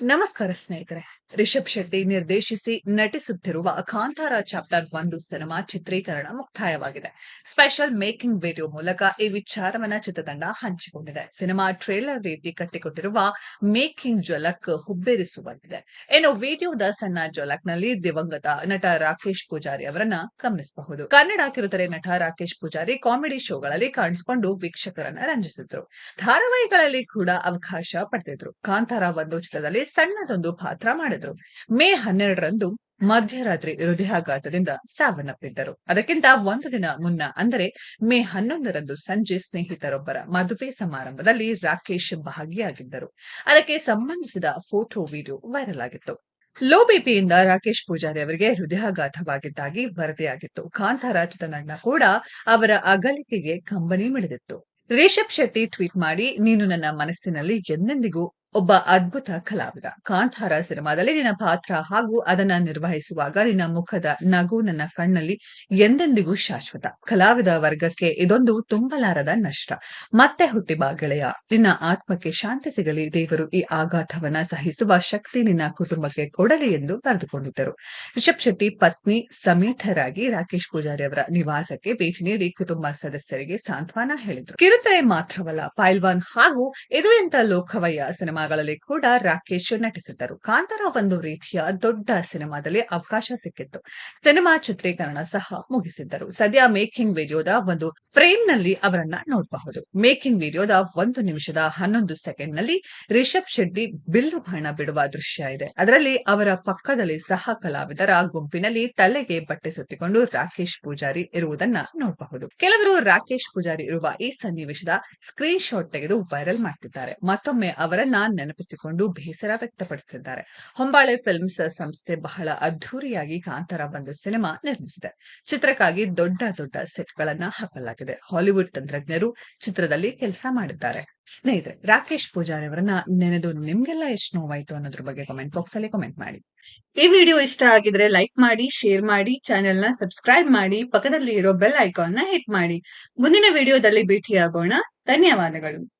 ನಮಸ್ಕಾರ ಸ್ನೇಹಿತರೆ. ರಿಷಬ್ ಶೆಟ್ಟಿ ನಿರ್ದೇಶಿಸಿ ನಟಿಸುತ್ತಿರುವ ಕಾಂತಾರ ಚಾಪ್ಟರ್ ಒಂದು ಸಿನಿಮಾ ಚಿತ್ರೀಕರಣ ಮುಕ್ತಾಯವಾಗಿದೆ. ಸ್ಪೆಷಲ್ ಮೇಕಿಂಗ್ ವಿಡಿಯೋ ಮೂಲಕ ಈ ವಿಚಾರವನ್ನ ಚಿತ್ರತಂಡ ಹಂಚಿಕೊಂಡಿದೆ. ಸಿನಿಮಾ ಟ್ರೇಲರ್ ರೀತಿ ಕಟ್ಟಿಕೊಟ್ಟಿರುವ ಮೇಕಿಂಗ್ ಜ್ವಲಕ್ ಹುಬ್ಬೇರಿಸುವಂತಿದೆ. ಇನ್ನು ವಿಡಿಯೋದ ಸಣ್ಣ ಜ್ವಲಕ್ನಲ್ಲಿ ದಿವಂಗತ ನಟ ರಾಕೇಶ್ ಪೂಜಾರಿ ಅವರನ್ನ ಗಮನಿಸಬಹುದು. ಕನ್ನಡ ಕಿರುತೆರೆ ನಟ ರಾಕೇಶ್ ಪೂಜಾರಿ ಕಾಮಿಡಿ ಶೋಗಳಲ್ಲಿ ಕಾಣಿಸಿಕೊಂಡು ವೀಕ್ಷಕರನ್ನ ರಂಜಿಸಿದ್ರು. ಧಾರಾವಾಹಿಗಳಲ್ಲಿ ಕೂಡ ಅವಕಾಶ ಪಡೆದಿದ್ರು. ಕಾಂತಾರ ಒಂದು ಚಿತ್ರದಲ್ಲಿ ಸಣ್ಣದೊಂದು ಪಾತ್ರ ಮಾಡಿದ್ರು. ಮೇ ಹನ್ನೆರಡರಂದು ಮಧ್ಯರಾತ್ರಿ ಹೃದಯಾಘಾತದಿಂದ ಸಾವನ್ನಪ್ಪಿದ್ದರು. ಅದಕ್ಕಿಂತ ಒಂದು ದಿನ ಮುನ್ನ, ಅಂದರೆ ಮೇ ಹನ್ನೊಂದರಂದು ಸಂಜೆ ಸ್ನೇಹಿತರೊಬ್ಬರ ಮದುವೆ ಸಮಾರಂಭದಲ್ಲಿ ರಾಕೇಶ್ ಭಾಗಿಯಾಗಿದ್ದರು. ಅದಕ್ಕೆ ಸಂಬಂಧಿಸಿದ ಫೋಟೋ, ವಿಡಿಯೋ ವೈರಲ್ ಆಗಿತ್ತು. ಲೋ ಬಿಪಿಯಿಂದ ರಾಕೇಶ್ ಪೂಜಾರಿ ಅವರಿಗೆ ಹೃದಯಾಘಾತವಾಗಿದ್ದಾಗಿ ವರದಿಯಾಗಿತ್ತು. ಕಾಂತಾರಾಜ್ ತನ್ನ ಕೂಡ ಅವರ ಅಗಲಿಕೆಗೆ ಕಂಬನಿ ಮಿಡಿದಿತ್ತು. ರಿಷಬ್ ಶೆಟ್ಟಿ ಟ್ವೀಟ್ ಮಾಡಿ, ನೀನು ನನ್ನ ಮನಸ್ಸಿನಲ್ಲಿ ಎಂದೆಂದಿಗೂ ಒಬ್ಬ ಅದ್ಭುತ ಕಲಾವಿದ. ಕಾಂತಾರ ಸಿನಿಮಾದಲ್ಲಿ ನಿನ್ನ ಪಾತ್ರ ಹಾಗೂ ಅದನ್ನ ನಿರ್ವಹಿಸುವಾಗ ನಿನ್ನ ಮುಖದ ನಗು ನನ್ನ ಕಣ್ಣಲ್ಲಿ ಎಂದೆಂದಿಗೂ ಶಾಶ್ವತ. ಕಲಾವಿದ ವರ್ಗಕ್ಕೆ ಇದೊಂದು ತುಂಬಲಾರದ ನಷ್ಟ. ಮತ್ತೆ ಹುಟ್ಟಿ ಗೆಳೆಯ, ನಿನ್ನ ಆತ್ಮಕ್ಕೆ ಶಾಂತಿ ಸಿಗಲಿ, ದೇವರು ಈ ಆಘಾತವನ್ನ ಸಹಿಸುವ ಶಕ್ತಿ ನಿನ್ನ ಕುಟುಂಬಕ್ಕೆ ಕೊಡಲಿ ಎಂದು ಬರೆದುಕೊಂಡಿದ್ದರು. ರಿಷಬ್ ಶೆಟ್ಟಿ ಪತ್ನಿ ಸಮೇತರಾಗಿ ರಾಕೇಶ್ ಪೂಜಾರಿ ಅವರ ನಿವಾಸಕ್ಕೆ ಭೇಟಿ ನೀಡಿ ಕುಟುಂಬ ಸದಸ್ಯರಿಗೆ ಸಾಂತ್ವನ ಹೇಳಿದರು. ಕಿರುತೆರೆ ಮಾತ್ರವಲ್ಲ, ಪೈಲ್ವಾನ್ ಹಾಗೂ ಇದು ಎಂತ ಲೋಕವಯ್ಯ ಸಿನಿಮಾ ಸಿನಿಮಾಗಳಲ್ಲಿ ಕೂಡ ರಾಕೇಶ್ ನಟಿಸಿದ್ದರು. ಕಾಂತಾರ ಒಂದು ರೀತಿಯ ದೊಡ್ಡ ಸಿನಿಮಾದಲ್ಲಿ ಅವಕಾಶ ಸಿಕ್ಕಿತ್ತು. ಸಿನಿಮಾ ಚಿತ್ರೀಕರಣ ಸಹ ಮುಗಿಸಿದ್ದರು. ಸದ್ಯ ಮೇಕಿಂಗ್ ವಿಡಿಯೋದ ಒಂದು ಫ್ರೇಮ್ನಲ್ಲಿ ಅವರನ್ನ ನೋಡಬಹುದು. ಮೇಕಿಂಗ್ ವಿಡಿಯೋದ ಒಂದು ನಿಮಿಷದ ಹನ್ನೊಂದು ಸೆಕೆಂಡ್ನಲ್ಲಿ ರಿಷಬ್ ಶೆಟ್ಟಿ ಬಿಲ್ಲು ಹಣ ಬಿಡುವ ದೃಶ್ಯ ಇದೆ. ಅದರಲ್ಲಿ ಅವರ ಪಕ್ಕದಲ್ಲಿ ಸಹ ಕಲಾವಿದರ ಗುಂಪಿನಲ್ಲಿ ತಲೆಗೆ ಬಟ್ಟೆ ಸುತ್ತಿಕೊಂಡು ರಾಕೇಶ್ ಪೂಜಾರಿ ಇರುವುದನ್ನ ನೋಡಬಹುದು. ಕೆಲವರು ರಾಕೇಶ್ ಪೂಜಾರಿ ಇರುವ ಈ ಸನ್ನಿವೇಶದ ಸ್ಕ್ರೀನ್ ಶಾಟ್ ತೆಗೆದು ವೈರಲ್ ಮಾಡ್ತಿದ್ದಾರೆ. ಮತ್ತೊಮ್ಮೆ ಅವರನ್ನ ನೆನಪಿಸಿಕೊಂಡು ಬೇಸರ ವ್ಯಕ್ತಪಡಿಸಿದ್ದಾರೆ. ಹೊಂಬಾಳೆ ಫಿಲ್ಮ್ಸ್ ಸಂಸ್ಥೆ ಬಹಳ ಅದ್ದೂರಿಯಾಗಿ ಕಾಂತಾರ ಒಂದು ಸಿನಿಮಾ ನಿರ್ಮಿಸಿದೆ. ಚಿತ್ರಕ್ಕಾಗಿ ದೊಡ್ಡ ದೊಡ್ಡ ಸೆಟ್ ಗಳನ್ನ ಹಾಕಲಾಗಿದೆ. ಹಾಲಿವುಡ್ ತಂತ್ರಜ್ಞರು ಚಿತ್ರದಲ್ಲಿ ಕೆಲಸ ಮಾಡಿದ್ದಾರೆ. ಸ್ನೇಹಿತರೆ, ರಾಕೇಶ್ ಪೂಜಾರಿ ಅವರನ್ನ ನೆನೆದು ನಿಮ್ಗೆಲ್ಲ ಎಷ್ಟು ನೋವಾಯ್ತು ಅನ್ನೋದ್ರ ಬಗ್ಗೆ ಕಮೆಂಟ್ ಬಾಕ್ಸ್ ಅಲ್ಲಿ ಕಮೆಂಟ್ ಮಾಡಿ. ಈ ವಿಡಿಯೋ ಇಷ್ಟ ಆಗಿದ್ರೆ ಲೈಕ್ ಮಾಡಿ ಶೇರ್ ಮಾಡಿ ಚಾನೆಲ್ನ ಸಬ್ಸ್ಕ್ರೈಬ್ ಮಾಡಿ ಪಕ್ಕದಲ್ಲಿ ಇರೋ ಬೆಲ್ ಐಕಾನ್ನ ಹಿಟ್ ಮಾಡಿ. ಮುಂದಿನ ವಿಡಿಯೋದಲ್ಲಿ ಭೇಟಿಯಾಗೋಣ. ಧನ್ಯವಾದಗಳು.